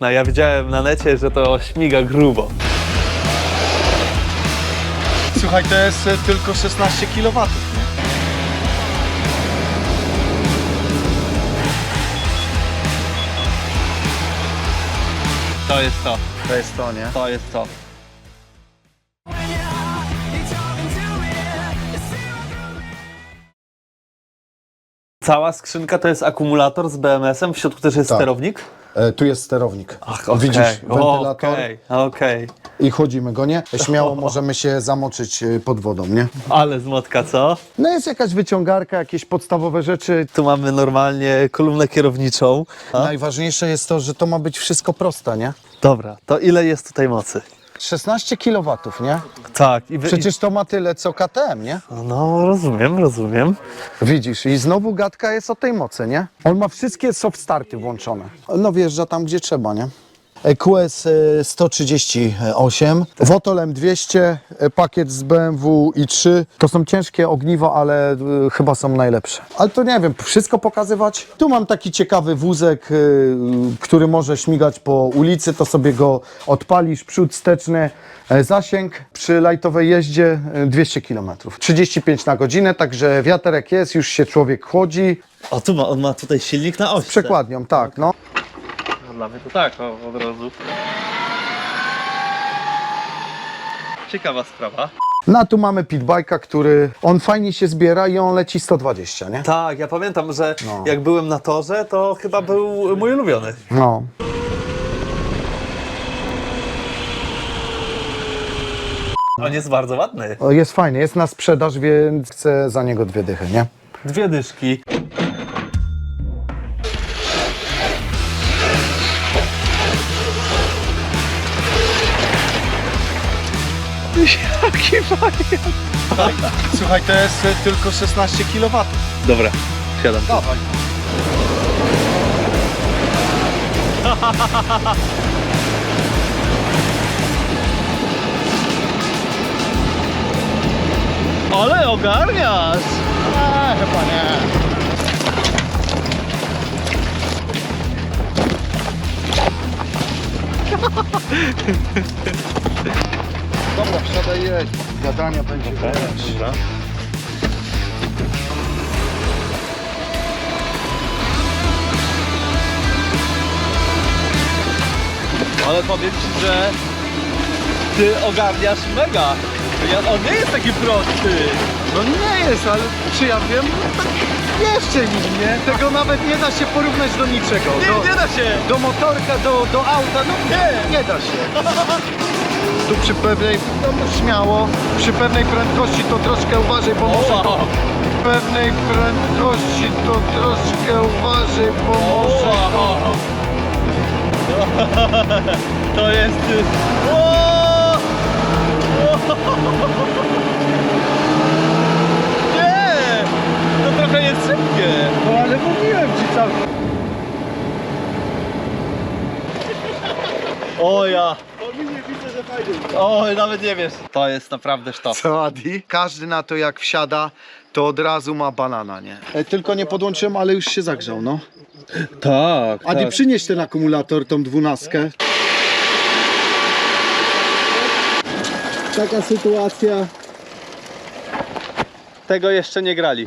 No ja widziałem na necie, że to śmiga grubo. Słuchaj, to jest e, tylko 16 kW. To jest to, To jest to, nie? to jest to. Cała skrzynka to jest akumulator z BMS-em, w środku też jest Tak. sterownik? E, tu jest sterownik. Ach, okej, Widzisz wentylator Okej, okej. i chodzimy go, nie? Śmiało możemy się zamoczyć e, pod wodą, nie? Ale zmotka, co? No jest jakaś wyciągarka, jakieś podstawowe rzeczy. Tu mamy normalnie kolumnę kierowniczą. A? Najważniejsze jest to, że to ma być wszystko proste, nie? Dobra, to ile jest tutaj mocy? 16 kW, nie? Tak, i wy... Przecież to ma tyle co KTM, nie? No, rozumiem, rozumiem. Widzisz, i znowu gadka jest o tej mocy, nie? On ma wszystkie soft starty włączone. No wjeżdża tam, gdzie trzeba, nie? EQS e, 138, Wotolem 200, e, pakiet z BMW i3. To są ciężkie ogniwa, ale e, chyba są najlepsze. Ale to nie wiem, wszystko pokazywać? Tu mam taki ciekawy wózek, e, który może śmigać po ulicy, to sobie go odpalisz, przód wsteczny, e, zasięg przy lajtowej jeździe e, 200 km. 35 na godzinę, także wiaterek jest, już się człowiek chłodzi. O, tu ma, on ma tutaj silnik na ośce. Przekładnią, tak, no. Dla mnie to tak, o, od razu. Ciekawa sprawa. No a tu mamy pitbike'a, który on fajnie się zbiera i on leci 120, nie? Tak, ja pamiętam, że No. jak byłem na torze, to chyba był mój ulubiony. No. On jest bardzo ładny. O, Jest fajny, jest na sprzedaż, więc chcę za niego dwie dychy, nie? Dwie dyszki. Słuchaj, to jest e, tylko 16 kW. Dobra, siadam. Dawaj. Ale ogarniasz! A, chyba nie. Dobra, wsiadaj jeść. Gadania będzie okay, Dobra. Ale powiem ci, że ty ogarniasz mega. Ja, on nie jest taki prosty. No nie jest, ale czy ja wiem? No tak jeszcze nim, nie? Tego nawet nie da się porównać do niczego. Nie, do, nie da się. do motorka, do, do auta, no nie, nie da się. Tu przy pewnej, no śmiało, przy pewnej prędkości to troszkę uważaj, bo może to... Pewnej prędkości to troszkę uważaj, bo może to... To jest... O! Nie! To trochę jest szybkie. No ale mówiłem ci cały... O ja. Oj, nawet nie wiesz. To jest naprawdę sztos. Co Adi? Każdy na to jak wsiada, to od razu ma banana, nie? E, tylko nie podłączyłem, ale już się zagrzał, no. Tak, Adi, przynieś ten akumulator, tą dwunastkę. Taka sytuacja. Tego jeszcze nie grali.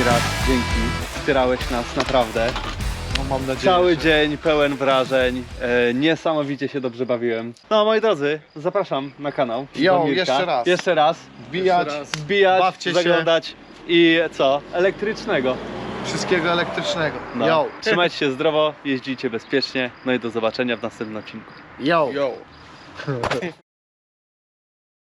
Mirat, dzięki. Wspierałeś nas naprawdę. No mam nadzieję. Cały dzień pełen wrażeń. E, niesamowicie się dobrze bawiłem. No moi drodzy, zapraszam na kanał. Jo, do Mirka. jeszcze raz. Jeszcze raz. Wbijać. Jeszcze raz. Wbijać, Bawcie się. zaglądać i co? Elektrycznego. wszystkiego elektrycznego. No. Yo, Trzymajcie się zdrowo, jeździcie bezpiecznie, no i do zobaczenia w następnym odcinku. yo. Yo.